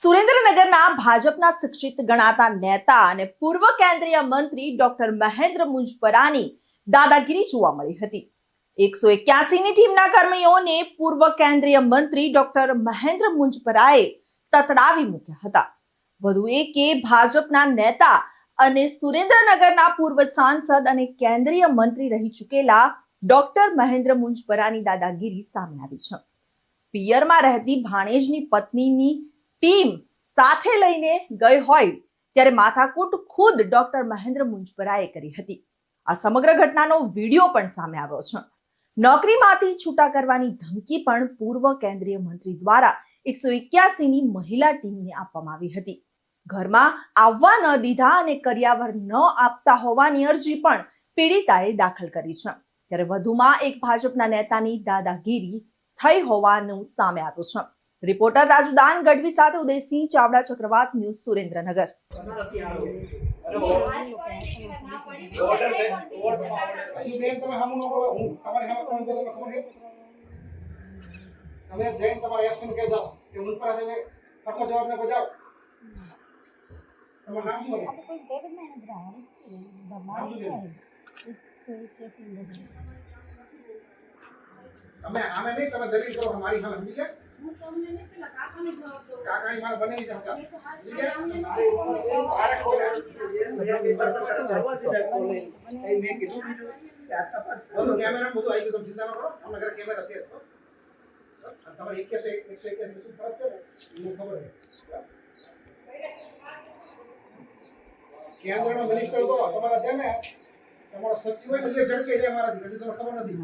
સુરેન્દ્રનગરના ભાજપના શિક્ષિત ગણાતા નેતા અને પૂર્વ કેન્દ્રીય મંત્રી ડોક્ટર મહેન્દ્ર મુંજપરાની દાદાગીરી જોવા મળી હતી. એકસો એક્યાસીની ટીમના કર્મીઓને પૂર્વ કેન્દ્રીય મંત્રી ડોક્ટર મહેન્દ્ર મુંજપરાએ તતડાવી મૂક્યા હતા. વધુ એકે ભાજપના નેતા અને સુરેન્દ્રનગરના પૂર્વ સાંસદ અને કેન્દ્રીય મંત્રી રહી ચૂકેલા ડોક્ટર મહેન્દ્ર મુંજપરાની દાદાગીરી સામે આવી છે. પિયરમાં રહેતી ભાણેજની પત્નીની ટીમ સાથે લઈને ગઈ હોય ત્યારે માથાકૂટ ખુદ ડોક્ટર મહેન્દ્ર મુંજપરાએ કરી હતી. આ સમગ્ર ઘટનાનો વીડિયો પણ સામે આવ્યો છે. નોકરીમાંથી છૂટા કરવાની ધમકી પણ પૂર્વ કેન્દ્રીય મંત્રી દ્વારા એકસો એક્યાસીની મહિલા ટીમને આપવામાં આવી હતી. ઘરમાં આવવા ન દીધા અને કર્યાવર ન આપતા હોવાની અરજી પણ પીડિતાએ દાખલ કરી છે. ત્યારે વધુમાં એક ભાજપના નેતાની દાદાગીરી થઈ હોવાનું સામે આવ્યું છે. રિપોર્ટર રાજુદાન ગઢવી સાથે ઉદયસિંહ ચાવડા ચક્રવાત ન્યૂઝ સુરેન્દ્રનગર. તમે જૈન આમે નહીં, તમે દલીલ કરો, અમારી સામે, સમજી ગયા? કાકાની મારે બનેવી છે બધું કેમેરા બધું આવી ગયું. તમે ચિંતા ન કરો. અમને ઘરે કેમેરા છે. તો તમારે એક્યાસી એકસો એક્યાસી શું ફરક છે? ને ખબર છે કેન્દ્રનો મિનિસ્ટર તો તમારા છે ને તમારો સચિવ એટલે ઝડકે જાય મારાથી. હજી તમને ખબર નથી.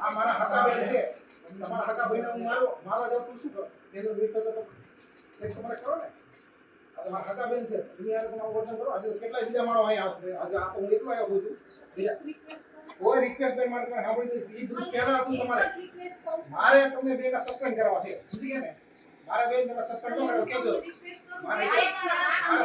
આ મારા હકા છે. તમારા હકા હું મારો મારવા જાઉં તો શું એનો મિનિસ્ટર તો એક ને? આ તમારા હકા છે. આજે કેટલા બીજા માણો અહીં આવશે. આજે આ તો હું એકલો આવ્યો કોઈ રિક્વેસ્ટ ભાઈ મારે તમે સાંભળી દીધી. એ બધું પહેલા હતું તમારે. મારે તમને બે સસ્પેન્ડ કરવા છે. સમજી ગયા ને? મારે બેન તમે સસ્પેન્ડ ન કરો કેજો. મારે મારે